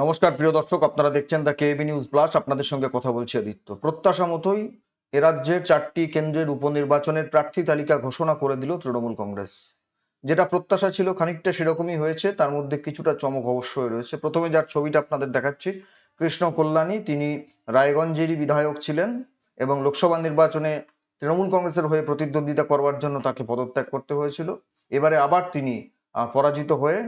নমস্কার, প্রিয় দর্শক, আপনারা দেখছেন দ্য কেবি নিউজ প্লাস আপনাদের সঙ্গে কথা বলছি আদিত্য। প্রত্যাশা মতোই এ রাজ্যের চারটি কেন্দ্রের উপনির্বাচনের প্রার্থী তালিকা ঘোষণা করে দিল তৃণমূল কংগ্রেস। যেটা প্রত্যাশা ছিল খানিকটা সেরকমই হয়েছে, তার মধ্যে কিছুটা চমক অবশ্যই রয়েছে। প্রথমে যার ছবিটা আপনাদের দেখাচ্ছি, কৃষ্ণ কল্যাণী। তিনি রায়গঞ্জেরই বিধায়ক ছিলেন এবং লোকসভা নির্বাচনে তৃণমূল কংগ্রেসের হয়ে প্রতিদ্বন্দ্বিতা করবার জন্য তাকে পদত্যাগ করতে হয়েছিল। এবারে আবার তিনি পরাজিত হয়ে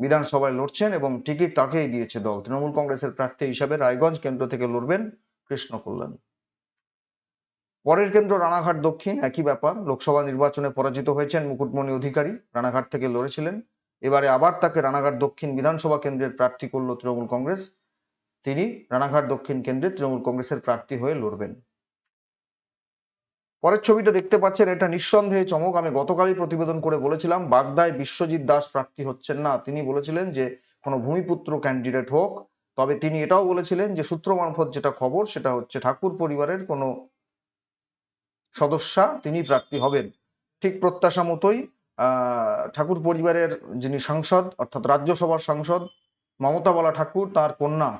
বিধানসভায় লড়ছেন এবং টিকিট তাকেই দিয়েছে দল। তৃণমূল কংগ্রেসের প্রার্থী হিসাবে রায়গঞ্জ কেন্দ্র থেকে লড়বেন কৃষ্ণ কল্যাণী। পরের কেন্দ্র রানাঘাট দক্ষিণ, একই ব্যাপার। লোকসভা নির্বাচনে পরাজিত হয়েছেন মুকুটমণি অধিকারী, রানাঘাট থেকে লড়েছিলেন। এবারে আবার তাকে রানাঘাট দক্ষিণ বিধানসভা কেন্দ্রের প্রার্থী করল তৃণমূল কংগ্রেস। তিনি রানাঘাট দক্ষিণ কেন্দ্রে তৃণমূল কংগ্রেসের প্রার্থী হয়ে লড়বেন। পরের ছবিটা দেখতে পাচ্ছেন, এটা নিঃসন্দেহে চমক। আমি গতকালই প্রতিবেদন করে বলেছিলাম, বাগদায় বিশ্বজিৎ দাস প্রার্থী হচ্ছেন না। তিনি বলেছিলেন যে, কোনো ভূমিপুত্র ক্যান্ডিডেট হোক। তবে তিনি এটাও বলেছিলেন যে সূত্র মারফত যেটা খবর, সেটা হচ্ছে ঠাকুর পরিবারের কোনো সদস্যা তিনি প্রার্থী হবেন। ঠিক প্রত্যাশা মতোই ঠাকুর পরিবারের যিনি সাংসদ, অর্থাৎ রাজ্যসভার সাংসদ মমতা বালা ঠাকুর, তার কন্যা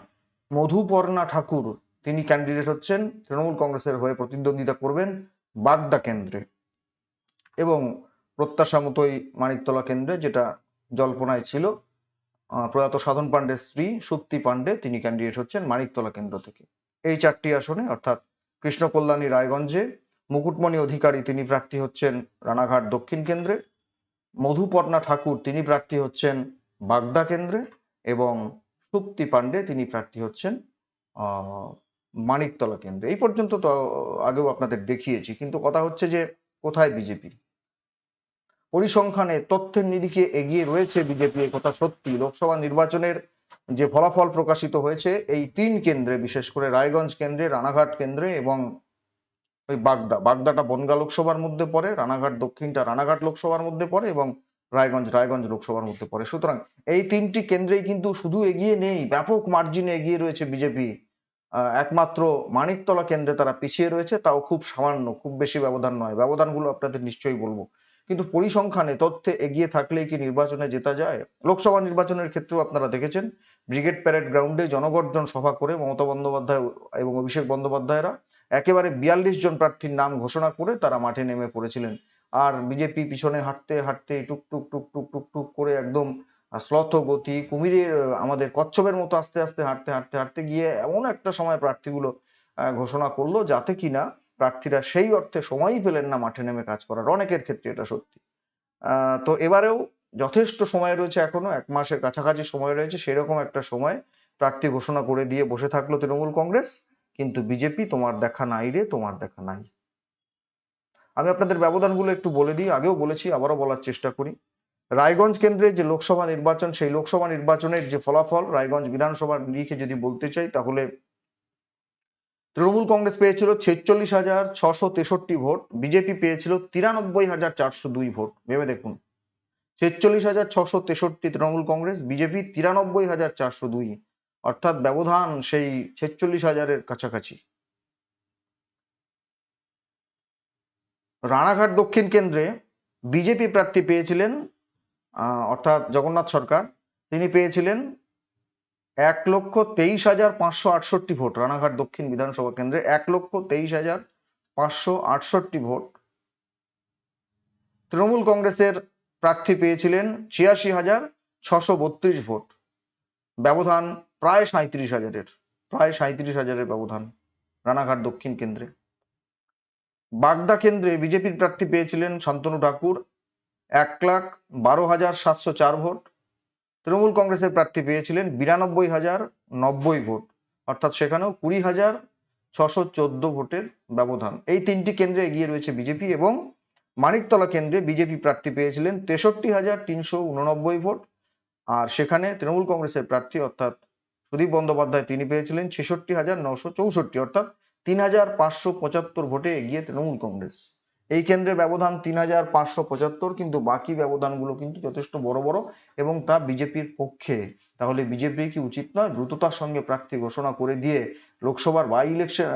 মধুপর্ণা ঠাকুর, তিনি ক্যান্ডিডেট হচ্ছেন। তৃণমূল কংগ্রেসের হয়ে প্রতিদ্বন্দ্বিতা করবেন। বাগদা কেন্দ্রে এবং প্রত্যাশা মতোই মানিকতলা কেন্দ্রে, যেটা জল্পনায় ছিল প্রয়াত সাধন পাণ্ডের স্ত্রী সুপ্তি পাণ্ডে, তিনি ক্যান্ডিডেট হচ্ছেন মানিকতলা কেন্দ্র থেকে। এই চারটি আসনে, অর্থাৎ কৃষ্ণ কল্যাণী রায়গঞ্জে, মুকুটমণি অধিকারী তিনি প্রার্থী হচ্ছেন রানাঘাট দক্ষিণ কেন্দ্রে, মধুপর্ণা ঠাকুর তিনি প্রার্থী হচ্ছেন বাগদা কেন্দ্রে এবং সুপ্তি পাণ্ডে তিনি প্রার্থী হচ্ছেন মানিকতলা কেন্দ্রে। এই পর্যন্ত তো আগেও আপনাদের দেখিয়েছি, কিন্তু কথা হচ্ছে যে কোথায় বিজেপি? পরিসংখ্যানে তথ্যের নিরিখে এগিয়ে রয়েছে বিজেপি কথা সত্যি। লোকসভা নির্বাচনের যে ফলাফল প্রকাশিত হয়েছে, এই তিন কেন্দ্রে, বিশেষ করে রায়গঞ্জ কেন্দ্রে, রানাঘাট কেন্দ্রে এবং ওই বাগদা। বাগদাটা বনগা লোকসভার মধ্যে পড়ে, রানাঘাট দক্ষিণটা রানাঘাট লোকসভার মধ্যে পড়ে এবং রায়গঞ্জ রায়গঞ্জ লোকসভার মধ্যে পড়ে। সুতরাং এই তিনটি কেন্দ্রেই কিন্তু শুধু এগিয়ে নেই, ব্যাপক মার্জিনে এগিয়ে রয়েছে বিজেপি। একমাত্র মানিকতলা কেন্দ্রে তারা পিছিয়ে রয়েছে, তাও খুব সামান্য, খুব বেশি ব্যবধান নয়। ব্যবধানগুলো আপনাদের নিশ্চয়ই বলব। কিন্তু পরিসংখ্যানে তথ্যে এগিয়ে থাকলেই কি নির্বাচনে জেতা যায়? লোকসভা নির্বাচনের ক্ষেত্রেও আপনারা দেখেছেন, ব্রিগেড প্যারেড গ্রাউন্ডে জনগর্জন সভা করে মমতা বন্দ্যোপাধ্যায় এবং অভিষেক বন্দ্যোপাধ্যায়রা একেবারে বিয়াল্লিশ জন প্রার্থীর নাম ঘোষণা করে তারা মাঠে নেমে পড়েছিলেন। আর বিজেপি পিছনে হাঁটতে হাঁটতে টুক টুক টুক টুক টুক টুক করে একদম শ্লথ গতি, কুমিরের আমাদের কচ্ছপের মতো আস্তে আস্তে হাঁটতে হাঁটতে হাঁটতে গিয়ে এমন একটা সময় প্রার্থীগুলো ঘোষণা করল যাতে কিনা প্রার্থীরা সেই অর্থে সময়ই পেলেন না মাঠে নেমে কাজ করার। অনেকের ক্ষেত্রে এটা সত্যি। তো এবারেও যথেষ্ট সময় রয়েছে এখনও, এক মাসের কাছাকাছি সময় রয়েছে, সেরকম একটা সময় প্রার্থী ঘোষণা করে দিয়ে বসে থাকল তৃণমূল কংগ্রেস, কিন্তু বিজেপি তোমার দেখা নাই রে, তোমার দেখা নাই। আমি আপনাদের ব্যবধানগুলো একটু বলে দিই, আগেও বলেছি, আবারও বলার চেষ্টা করি। রায়গঞ্জ কেন্দ্রে যে লোকসভা নির্বাচন, সেই লোকসভা নির্বাচনের যে ফলাফল রায়গঞ্জ বিধানসভার নিরিখে যদি বলতে চাই, তাহলে তৃণমূল কংগ্রেস পেয়েছিল ছেচল্লিশ হাজার ছশো তেষট্টি ভোট, বিজেপি পেয়েছিল তিরানব্বই হাজার চারশো দুই ভোট। ভেবে দেখুন, ছেচল্লিশ হাজার ছশো তেষট্টি তৃণমূল কংগ্রেস, বিজেপি তিরানব্বই হাজার চারশো দুই, অর্থাৎ ব্যবধান সেই ছেচল্লিশ হাজারের কাছাকাছি। রানাঘাট দক্ষিণ কেন্দ্রে বিজেপি প্রার্থী পেয়েছিলেন অর্থাৎ জগন্নাথ সরকার, তিনি পেয়েছিলেন এক লক্ষ তেইশ হাজার পাঁচশো আটষট্টি ভোট, রানাঘাট দক্ষিণ বিধানসভা কেন্দ্রে এক লক্ষ তেইশ হাজার পাঁচশো আটষট্টি ভোট। তৃণমূল কংগ্রেসের প্রার্থী পেয়েছিলেন ছিয়াশি হাজার ছশো বত্রিশ ভোট। ব্যবধান প্রায় সাঁত্রিশ হাজারের, প্রায় সাঁত্রিশ হাজারের ব্যবধান রানাঘাট দক্ষিণ কেন্দ্রে। বাগদা কেন্দ্রে বিজেপির প্রার্থী পেয়েছিলেন শান্তনু ঠাকুর এক লাখ বারো হাজার সাতশো চার ভোট। তৃণমূল কংগ্রেসের প্রার্থী পেয়েছিলেন বিরানব্বই হাজার নব্বই ভোট। অর্থাৎ সেখানেও কুড়ি হাজার ছশো চোদ্দ ভোটের ব্যবধান। এই তিনটি কেন্দ্রে এগিয়ে রয়েছে বিজেপি এবং মানিকতলা কেন্দ্রে বিজেপি প্রার্থী পেয়েছিলেন তেষট্টি হাজার তিনশো উননব্বই ভোট। আর সেখানে তৃণমূল কংগ্রেসের প্রার্থী অর্থাৎ সুদীপ বন্দ্যোপাধ্যায়, তিনি পেয়েছিলেন ছেষট্টি হাজার নশো চৌষট্টি, অর্থাৎ তিন হাজার পাঁচশো পঁচাত্তর ভোটে এগিয়ে তৃণমূল কংগ্রেস। এই কেন্দ্রে ব্যবধান তিন হাজার পাঁচশো পঁচাত্তর, কিন্তু বাকি ব্যবধানগুলো কিন্তু যথেষ্ট বড় বড় এবং তা বিজেপির পক্ষে। তাহলে বিজেপি কি উচিত নয়? দ্রুততার সঙ্গে প্রার্থী ঘোষণা করে দিয়ে লোকসভার বাই ইলেকশন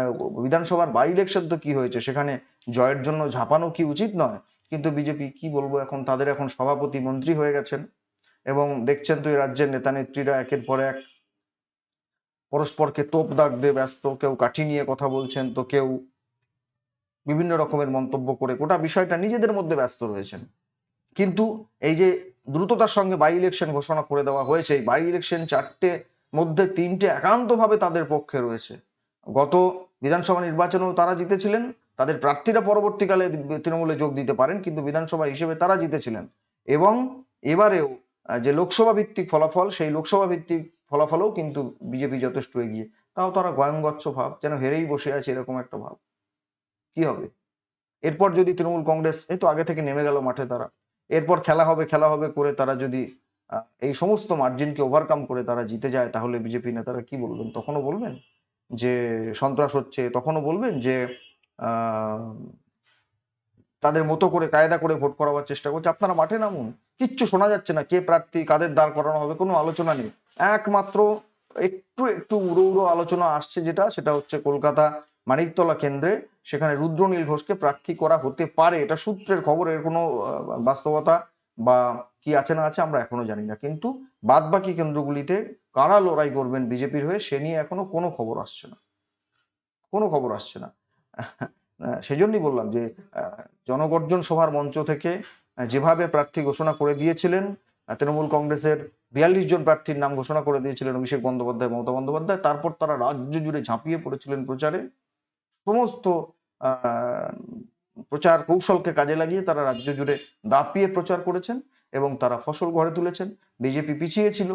বিধানসভার বাই ইলেকশন তো কি হয়েছে, সেখানে জয়ের জন্য ঝাঁপানো কি উচিত নয়? কিন্তু বিজেপি কি বলব এখন? তাদের এখন সভাপতি মন্ত্রী হয়ে গেছেন এবং দেখছেন তো এই রাজ্যের নেতা নেত্রীরা একের পর এক পরস্পরকে তোপ দাগ দিয়ে ব্যস্ত, কেউ কাঠি নিয়ে কথা বলছেন, তো কেউ বিভিন্ন রকমের মন্তব্য করে গোটা বিষয়টা নিজেদের মধ্যে ব্যস্ত রয়েছেন। কিন্তু এই যে দ্রুততার সঙ্গে বাই ইলেকশন ঘোষণা করে দেওয়া হয়েছে বাই ইলেকশন চারটে মধ্যে তিনটে একান্তভাবে তাদের পক্ষে রয়েছে। গত বিধানসভা নির্বাচনেও তারা জিতেছিলেন, তাদের প্রার্থীরা পরবর্তীকালে তৃণমূলে যোগ দিতে পারেন, কিন্তু বিধানসভা হিসেবে তারা জিতেছিলেন। এবং এবারেও যে লোকসভা ভিত্তিক ফলাফল, সেই লোকসভা ভিত্তিক ফলাফলেও কিন্তু বিজেপি যথেষ্ট এগিয়ে। তাও তারা গয়ঙ্গচ্ছ ভাব, যেন হেরেই বসে আছে এরকম একটা ভাব। কি হবে? এরপর যদি তৃণমূল কংগ্রেস, এই তো আগে থেকে নেমে গেল মাঠে তারা। এরপর খেলা হবে খেলা হবে করে তারা যদি এই সমস্ত মার্জিনকে ওভারকাম করে তারা জিতে যায়, তাহলে বিজেপি নেতারা কি বলবেন? তখনও বলবেন যে সন্ত্রাস হচ্ছে, তখনও বলবেন যে তাদের মতো করে কায়দা করে ভোট করাবার চেষ্টা করছে। আপনারা মাঠে নামুন। কিচ্ছু শোনা যাচ্ছে না কে প্রার্থী, কাদের দাঁড় করানো হবে, কোনো আলোচনা নেই। একমাত্র একটু একটু উড়ো উড়ো আলোচনা আসছে যেটা, সেটা হচ্ছে কলকাতা মানিকতলা কেন্দ্রে সেখানে রুদ্রনীল ঘোষকে প্রার্থী করা হতে পারে। এটা সূত্রের খবর এর কোনো বাস্তবতা বা কি আছে না আছে আমরা এখনও জানি না। কিন্তু বাদ বাকি কেন্দ্রগুলিতে কারা লড়াই করবেন বিজেপির হয়ে সে নিয়ে এখনও কোনো খবর আসছে না। কোনো খবর আসছে না। আহ, সেজন্যই বললাম যে জনগর্জন সভার মঞ্চ থেকে যেভাবে প্রার্থী ঘোষণা করে দিয়েছিলেন তৃণমূল কংগ্রেসের বিয়াল্লিশ জন প্রার্থীর নাম ঘোষণা করে দিয়েছিলেন অভিষেক বন্দ্যোপাধ্যায় মমতা বন্দ্যোপাধ্যায় তারপর তারা রাজ্য জুড়ে ঝাঁপিয়ে পড়েছিলেন প্রচারে। সমস্ত প্রচার কৌশলকে কাজে লাগিয়ে তারা রাজ্য জুড়ে দাপিয়ে প্রচার করেছেন এবং তারা ফসল ঘরে তুলেছেন। বিজেপি পিছিয়ে ছিল,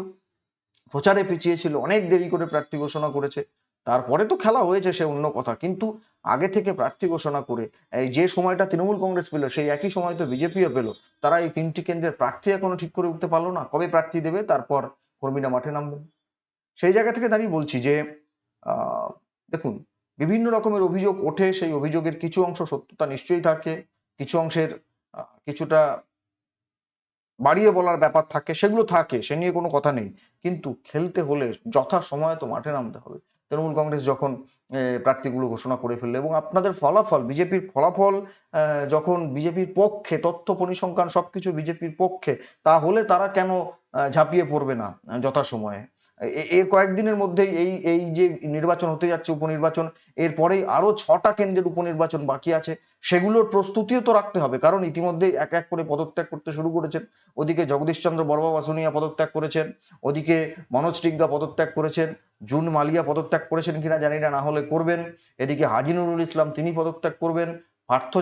প্রচারে পিছিয়ে ছিল, অনেক দেরি করে প্রার্থী ঘোষণা করেছে। তারপরে তো খেলা হয়েছে, সে অন্য কথা। কিন্তু আগে থেকে প্রার্থী ঘোষণা করে, এই যে সময়টা তৃণমূল কংগ্রেস পেল, সেই একই সময় তো বিজেপিও পেল। তারা এই তিনটি কেন্দ্রের প্রার্থী এখনও ঠিক করে উঠতে পারল না। কবে প্রার্থী দেবে? তারপর কর্মীরা মাঠে নামবেন। সেই জায়গা থেকে দাঁড়িয়ে বলছি যে দেখুন বিভিন্ন রকমের অভিযোগ ওঠে, সেই অভিযোগের কিছু অংশ সত্যতা নিশ্চয়ই থাকে, কিছু অংশের কিছুটা বাড়িয়ে বলার ব্যাপার থাকে, সেগুলো থাকে, সে নিয়ে কোনো কথা নেই। কিন্তু খেলতে হলে যথা সময়ে তো মাঠে নামতে হবে। তৃণমূল কংগ্রেস যখন প্রার্থীগুলো ঘোষণা করে ফেলল এবং আপনাদের ফলাফল, বিজেপির ফলাফল যখন বিজেপির পক্ষে তথ্য পরিসংখ্যান সবকিছু বিজেপির পক্ষে, তাহলে তারা কেন ঝাঁপিয়ে পড়বে না যথাসময়ে এর কয়েকদিনের মধ্যেই এই এই যে নির্বাচন হতে যাচ্ছে উপনির্বাচন এরপরেই আরও ছটা কেন্দ্রের উপনির্বাচন বাকি আছে, সেগুলোর প্রস্তুতিও তো রাখতে হবে। কারণ ইতিমধ্যে এক এক করে পদত্যাগ করতে শুরু করেছেন। ওদিকে জগদীশচন্দ্র বর্মা বাসুনিয়া পদত্যাগ করেছেন, ওদিকে মনোজ টিগ্গা পদত্যাগ করেছেন, জুন মালিয়া পদত্যাগ করেছেন কিনা জানি না না হলে করবেন। এদিকে হাজি নুরুল ইসলাম তিনি পদত্যাগ করবেন, পার্থ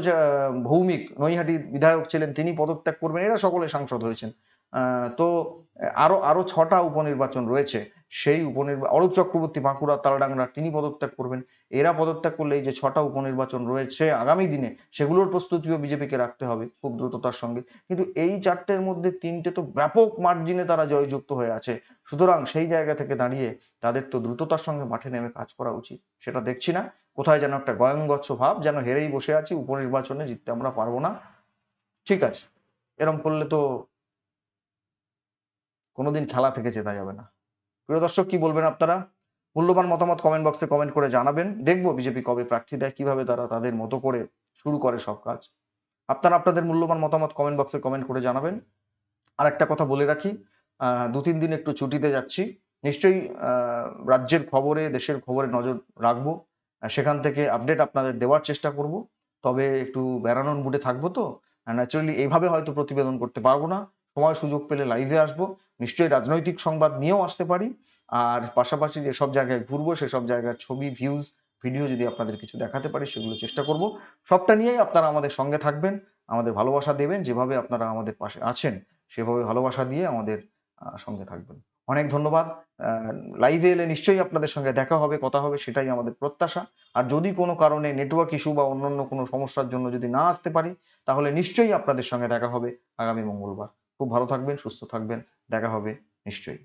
ভৌমিক নৈহাটি বিধায়ক ছিলেন তিনি পদত্যাগ করবেন, এরা সকলে সাংসদ হয়েছেন। তো আরও আরও ছটা উপনির্বাচন রয়েছে। সেই উপনির্বাচন অরূপ চক্রবর্তী, বাঁকুড়া তালডাংরা তিনি পদত্যাগ করবেন। এরা পদত্যাগ করলে এই যে ছটা উপনির্বাচন রয়েছে আগামী দিনে, সেগুলোর প্রস্তুতিও বিজেপিকে রাখতে হবে খুব দ্রুততার সঙ্গে। কিন্তু এই চারটের মধ্যে তিনটে তো ব্যাপক মার্জিনে তারা জয়যুক্ত হয়ে আছে। সুতরাং সেই জায়গা থেকে দাঁড়িয়ে তাদের তো দ্রুততার সঙ্গে মাঠে নেমে কাজ করা উচিত, সেটা দেখছি না। কোথায় যেন একটা গয়ঙ্গচ্ছ ভাব, যেন হেরেই বসে আছি, উপনির্বাচনে জিততে আমরা পারব না। ঠিক আছে, এরম করলে তো কোনোদিন খেলা থেকে জেতা যাবে না। প্রিয় দর্শক, কি বলবেন আপনারা? মূল্যবান মতামত কমেন্ট বক্সে কমেন্ট করে জানাবেন। দেখব বিজেপি কবে প্রার্থী দেয়, কীভাবে তারা তাদের মতো করে শুরু করে সব কাজ। আপনারা আপনাদের মূল্যবান মতামত কমেন্ট বক্সে কমেন্ট করে জানাবেন। আর একটা কথা বলে রাখি দু তিন দিন একটু ছুটিতে যাচ্ছি। নিশ্চয়ই রাজ্যের খবরে, দেশের খবরে নজর রাখব। সেখান থেকে আপডেট আপনাদের দেওয়ার চেষ্টা করব। তবে একটু বেড়ানোর মুডে থাকব তো। ন্যাচারালি এইভাবে হয়তো প্রতিবেদন করতে পারব না। সময় সুযোগ পেলে লাইভে আসব। নিশ্চয়ই রাজনৈতিক সংবাদ নিয়েও আসতে পারি। আর পাশাপাশি যেসব জায়গায় ঘুরবো সেসব জায়গার ছবি ভিউজ ভিডিও যদি আপনাদের কিছু দেখাতে পারি, সেগুলো চেষ্টা করব। সবটা নিয়েই আপনারা আমাদের সঙ্গে থাকবেন, আমাদের ভালোবাসা দেবেন, যেভাবে আপনারা আমাদের পাশে আছেন, সেভাবে ভালোবাসা দিয়ে আমাদের সঙ্গে থাকবেন। অনেক ধন্যবাদ। লাইভে এলে নিশ্চয়ই আপনাদের সঙ্গে দেখা হবে, কথা হবে, সেটাই আমাদের প্রত্যাশা। আর যদি কোনো কারণে নেটওয়ার্ক ইস্যু বা অন্যান্য কোনো সমস্যার জন্য যদি না আসতে পারি, তাহলে নিশ্চয়ই আপনাদের সঙ্গে দেখা হবে আগামী মঙ্গলবার। খুব ভালো থাকবেন সুস্থ থাকবেন। দেখা হবে নিশ্চয়ই।